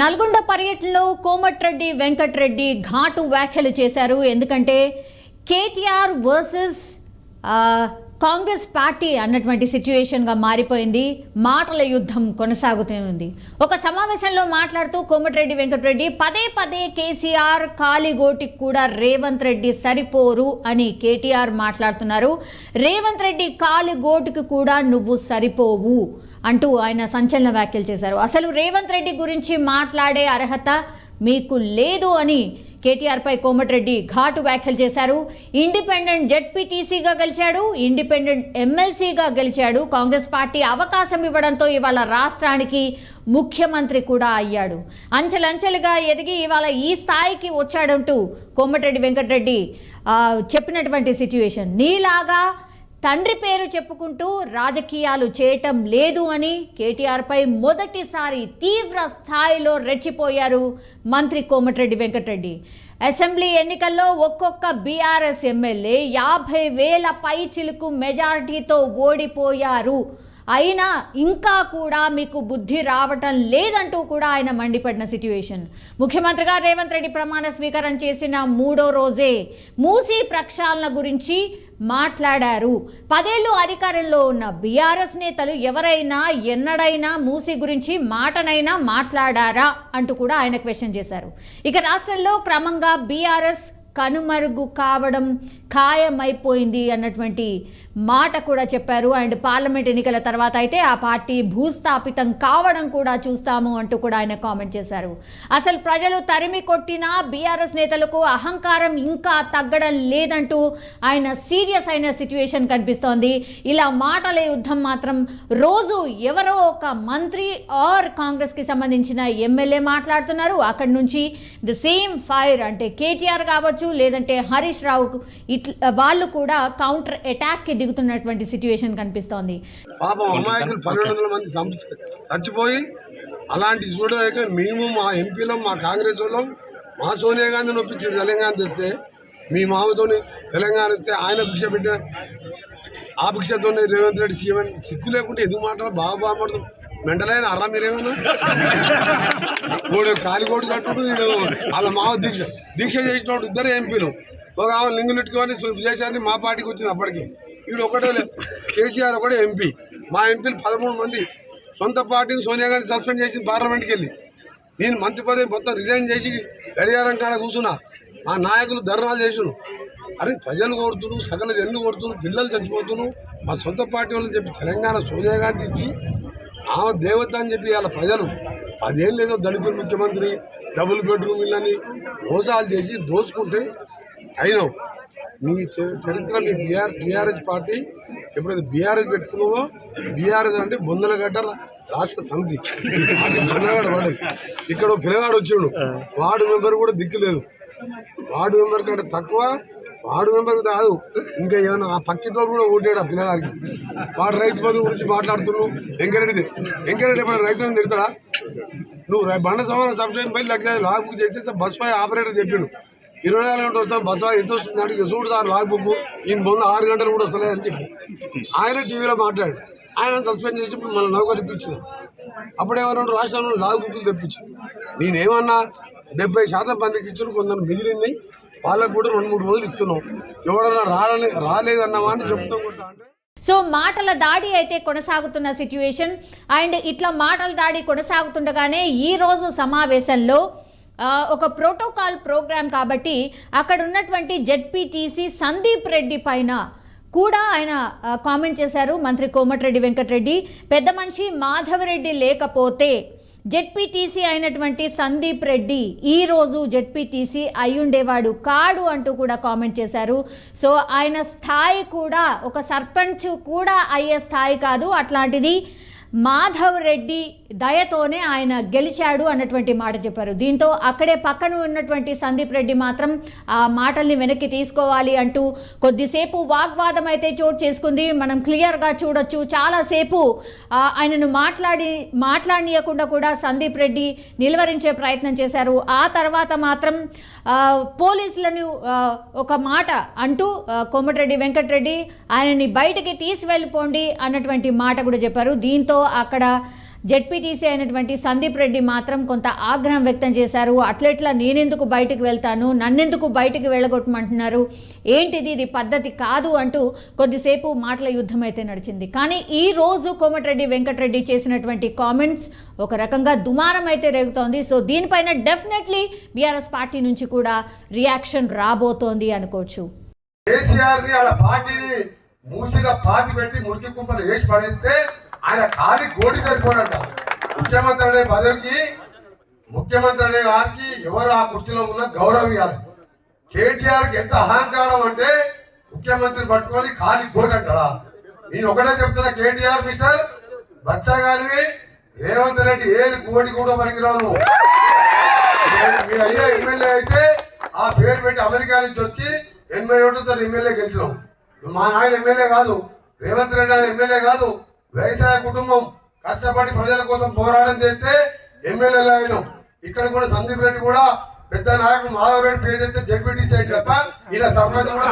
నల్గొండ పర్యటనలో కోమటిరెడ్డి వెంకటరెడ్డి ఘాటు వ్యాఖ్యలు చేశారు. ఎందుకంటే కేటీఆర్ వర్సెస్ కాంగ్రెస్ పార్టీ అన్నటువంటి సిచ్యువేషన్గా మారిపోయింది. మాటల యుద్ధం కొనసాగుతూనే ఉంది. ఒక సమావేశంలో మాట్లాడుతూ కోమటిరెడ్డి వెంకటరెడ్డి పదే పదే కేసీఆర్ కాలిగోటికి కూడా రేవంత్ రెడ్డి సరిపోరు అని కేటీఆర్ మాట్లాడుతున్నారు. రేవంత్ రెడ్డి కాలిగోటికి కూడా నువ్వు సరిపోవు అంటూ ఆయన సంచలన వ్యాఖ్యలు చేశారు. అసలు రేవంత్ రెడ్డి గురించి మాట్లాడే అర్హత మీకు లేదు అని కేటీఆర్పై కోమటిరెడ్డి ఘాటు వ్యాఖ్యలు చేశారు. ఇండిపెండెంట్ జెడ్పీటీసీగా గెలిచాడు. ఇండిపెండెంట్ ఎమ్మెల్సీగా గెలిచాడు. కాంగ్రెస్ పార్టీ అవకాశం ఇవ్వడంతో ఇవాళ రాష్ట్రానికి ముఖ్యమంత్రి కూడా అయ్యాడు. అంచెలంచెలుగా ఎదిగి ఇవాళ ఈ స్థాయికి వచ్చాడంటూ కోమటిరెడ్డి వెంకటరెడ్డి చెప్పినటువంటి సిచ్యువేషన్ నీలాగా తండ్రి పేరు చెప్పుకుంటూ రాజకీయాలు చేయటం లేదు అని కేటీఆర్పై మొదటిసారి తీవ్ర స్థాయిలో రెచ్చిపోయారు మంత్రి కోమటిరెడ్డి వెంకటరెడ్డి. అసెంబ్లీ ఎన్నికల్లో ఒక్కొక్క బీఆర్ఎస్ ఎమ్మెల్యే యాభై వేల పై చిలుకు మెజారిటీతో ఓడిపోయారు. అయినా ఇంకా కూడా మీకు బుద్ధి రావటం లేదంటూ కూడా ఆయన మండిపడిన సిట్యువేషన్ ముఖ్యమంత్రిగా రేవంత్ రెడ్డి ప్రమాణ స్వీకారం చేసిన మూడో రోజే మూసీ ప్రక్షాళన గురించి మాట్లాడారు. పదేళ్ళు అధికారంలో ఉన్న బీఆర్ఎస్ నేతలు ఎవరైనా ఎన్నడైనా మూసీ గురించి మాటనైనా మాట్లాడారా అంటూ కూడా ఆయన క్వశ్చన్ చేశారు. ఇక రాష్ట్రంలో క్రమంగా బీఆర్ఎస్ కనుమరుగు కావడం ఖాయమైపోయింది అన్నటువంటి మాట కూడా చెప్పారు. అండ్ పార్లమెంట్ ఎన్నికల తర్వాత అయితే ఆ పార్టీ భూస్థాపితం కావడం కూడా చూస్తాము అంటూ కూడా ఆయన కామెంట్ చేశారు. అసలు ప్రజలు తరిమి కొట్టినా బీఆర్ఎస్ నేతలకు అహంకారం ఇంకా తగ్గడం లేదంటూ ఆయన సీరియస్ అయిన సిచ్యువేషన్ కనిపిస్తోంది. ఇలా మాటల యుద్ధం మాత్రం రోజు ఎవరో ఒక మంత్రి ఆర్ కాంగ్రెస్కి సంబంధించిన ఎమ్మెల్యే మాట్లాడుతున్నారు. అక్కడి నుంచి ద సేమ్ ఫైర్ అంటే కేటీఆర్ కావచ్చు లేదంటే హరీష్ రావు ఇట్లా వాళ్ళు కూడా కౌంటర్ అటాక్కి దిగుతున్నటువంటి సిచ్యువేషన్ కనిపిస్తోంది. పాపం అమాయకులు పన్నెండు వందల మంది చంప- చచ్చిపోయి అలాంటి చూడలేక మేము మా ఎంపీలం మా కాంగ్రెస్ వాళ్ళం మా సోనియా గాంధీ నొప్పించి తెలంగాణ తెస్తే మీ మామతోని తెలంగాణ ఇస్తే ఆయన భిక్ష పెట్టిన ఆ భిక్షతోనే రేవంత్ రెడ్డి సీఎం సిక్కు లేకుంటే ఎందుకు మాట్లాడు? బాగా బాగుపడదు మెంటలైన అర్రా మీరేమన్నా? వాడు కాలికోటు కట్టుడు వీడు వాళ్ళ మావ దీక్ష దీక్ష చేసినోడు ఇద్దరు ఎంపీలు. ఒక ఆమె లింగులెట్టుకొని విజయశాంతి మా పార్టీకి వచ్చింది అప్పటికి. వీడు ఒకటే కేసీఆర్ ఒకటే ఎంపీ. మా ఎంపీలు పదమూడు మంది. సొంత పార్టీని సోనియా గాంధీ సస్పెండ్ చేసి పార్లమెంట్కి వెళ్ళి. నేను మంత్రి పదవి మొత్తం రిజైన్ చేసి గడియారం కాడ కూర్చున్నా. మా నాయకులు ధర్నాలు చేసిను అరే ప్రజలు కొడుతున్నారు సకల ఎల్లు కొడుతున్నారు పిల్లలు చచ్చిపోతున్నారు మా సొంత పార్టీ వాళ్ళని చెప్పి తెలంగాణ సోనియా గాంధీ ఇచ్చి ఆమె దేవత అని చెప్పి వాళ్ళ ప్రజలు అదేం లేదో దళితులు ముఖ్యమంత్రి డబుల్ బెడ్రూమ్ ఇళ్ళని మోసాలు చేసి దోచుకుంటే అయినా మీ చ- చరిత్ర మీ బీఆర్ టీఆర్ఎస్ పార్టీ ఎప్పుడైతే బీఆర్ఎస్ పెట్టుకున్నావో బీఆర్ఎస్ అంటే బొందలగడ్డ రాష్ట్ర సమితి. బొందలగడ్డ పడదు ఇక్కడ పిల్లగాడు వచ్చిండు. వార్డు మెంబర్ కూడా దిక్కులేదు వార్డు మెంబర్ కంటే తక్కువ వార్డు మెంబర్ కాదు. ఇంకా ఏమైనా ఆ పక్కింట్లో కూడా ఓటాడు ఆ పిల్లగారికి వాడు రైతు బంధు గురించి మాట్లాడుతున్నావు వెంకరెడ్డి వెంకరెడ్డి ఎప్పుడైనా రైతులను తిడతాడా? నువ్వు బండ సమాన సబ్సిడీ పై లగ్న లాగ్ చేస్తే బస్ పై ఆపరేటర్ చెప్పిండు. ఇరవై నాలుగు గంటలు వస్తాం బస్ ఎంత వస్తుంది అంటే చూడు సార్ లాగ్ బుక్ ఈయన ముందు ఆరు గంటలు కూడా వస్తలేదు అని చెప్పి. ఆయన టీవీలో మాట్లాడు ఆయన సస్పెండ్ చేసి ఇప్పుడు మన నౌకరు ఇప్పించిన అప్పుడు ఏమన్నాడు రాష్ట్రంలో లాగ్ బుక్లు తెప్పించు నేనేమన్నా డెబ్బై శాతం మందికి ఇచ్చిన కొందరు మిగిలింది వాళ్ళకు కూడా రెండు మూడు రోజులు ఇస్తున్నాం. ఎవడన్నా రాలే రాలేదన్నావా అని చెప్తూ కూడా అంటే సో మాటల దాడి అయితే కొనసాగుతున్న సిచ్యువేషన్ అండ్ ఇట్లా మాటల దాడి కొనసాగుతుండగానే ఈ రోజు సమావేశంలో ఒక ప్రోటోకాల్ ప్రోగ్రామ్ కాబట్టి అక్కడ ఉన్నటువంటి జెడ్పీటీసీ సందీప్ రెడ్డి పైన కూడా ఆయన కామెంట్ చేశారు. మంత్రి కోమటిరెడ్డి వెంకటరెడ్డి పెద్ద మనిషి మాధవరెడ్డి లేకపోతే జెడ్పీటీసీ అయినటువంటి సందీప్ రెడ్డి ఈ రోజు జెడ్పీటీసీ అయ్యుండేవాడు కాడు అంటూ కూడా కామెంట్ చేశారు. సో ఆయన స్థాయి కూడా ఒక సర్పంచ్ కూడా అయ్యే స్థాయి కాదు. అట్లాంటిది మాధవ్ రెడ్డి దయతోనే ఆయన గెలిచాడు అన్నటువంటి మాట చెప్పారు. దీంతో అక్కడే పక్కన ఉన్నటువంటి సందీప్ రెడ్డి మాత్రం ఆ మాటల్ని వెనక్కి తీసుకోవాలి అంటూ కొద్దిసేపు వాగ్వాదం అయితే చోటు చేసుకుంది. మనం క్లియర్గా చూడొచ్చు. చాలాసేపు ఆయనను మాట్లాడి మాట్లాడనీయకుండా కూడా సందీప్ రెడ్డి నిలువరించే ప్రయత్నం చేశారు. ఆ తర్వాత మాత్రం పోలీసులను ఒక మాట అంటూ కోమటిరెడ్డి వెంకటరెడ్డి ఆయనని బయటికి తీసి వెళ్ళిపోండి అన్నటువంటి మాట కూడా చెప్పారు. దీంతో అక్కడ జెడ్పీటీసీ అయినటువంటి సందీప్ రెడ్డి మాత్రం కొంత ఆగ్రహం వ్యక్తం చేశారు. అట్లెట్లా నేనెందుకు బయటకు వెళ్తాను? నన్నెందుకు బయటకు వెళ్ళగొట్టమంటున్నారు? ఏంటిది? ఇది పద్ధతి కాదు అంటూ కొద్దిసేపు మాటల యుద్ధం అయితే నడిచింది. కానీ ఈ రోజు కోమటిరెడ్డి వెంకటరెడ్డి చేసినటువంటి కామెంట్స్ ఒక రకంగా దుమారం అయితే రేగుతోంది. సో దీనిపైన డెఫినెట్లీ బీఆర్ఎస్ పార్టీ నుంచి కూడా రియాక్షన్ రాబోతోంది అనుకోవచ్చు. కేసీఆర్ని అలా పార్టీని మూసిగా పాతి పెట్టి మురికి కుంపలు వేసి పడేస్తే ఆయన ఖాళీ గోడి సరిపోడంట ముఖ్యమంత్రి అనే పదవికి ముఖ్యమంత్రి అనే వారికి ఎవరు ఆ కుర్చీలో ఉన్న గౌరవం ఇవ్వాలి. కేటీఆర్ ఎంత అహంకారం అంటే ముఖ్యమంత్రి పట్టుకొని ఖాళీ గోడి అంటాడా? నేను ఒకటే చెప్తున్నా కేటీఆర్ మిస్టర్ బచ్చా గారివి రేవంత్ రెడ్డి ఏది గోడి కూడా పనికిరావు నువ్వు. మీరు మీ అయ్యా ఎమ్మెల్యే అయితే ఆ పేరు పెట్టి అమెరికా నుంచి వచ్చి ఎనభై ఓట్లతో ఎమ్మెల్యే గెలిచినాం మా నాయన ఎమ్మెల్యే కాదు. రేవంత్ రెడ్డి ఆయన ఎమ్మెల్యే కాదు. వ్యవసాయ కుటుంబం కష్టపడి ప్రజల కోసం పోరాటం చేస్తే ఎమ్మెల్యేలు అయినాం. ఇక్కడ కూడా సందీప్ రెడ్డి కూడా పెద్ద నాయకుడు మాధవ్ రెడ్డి పేరు చెప్తే జడ్పీటీసీ తప్ప ఇలా సర్పంచ్ కూడా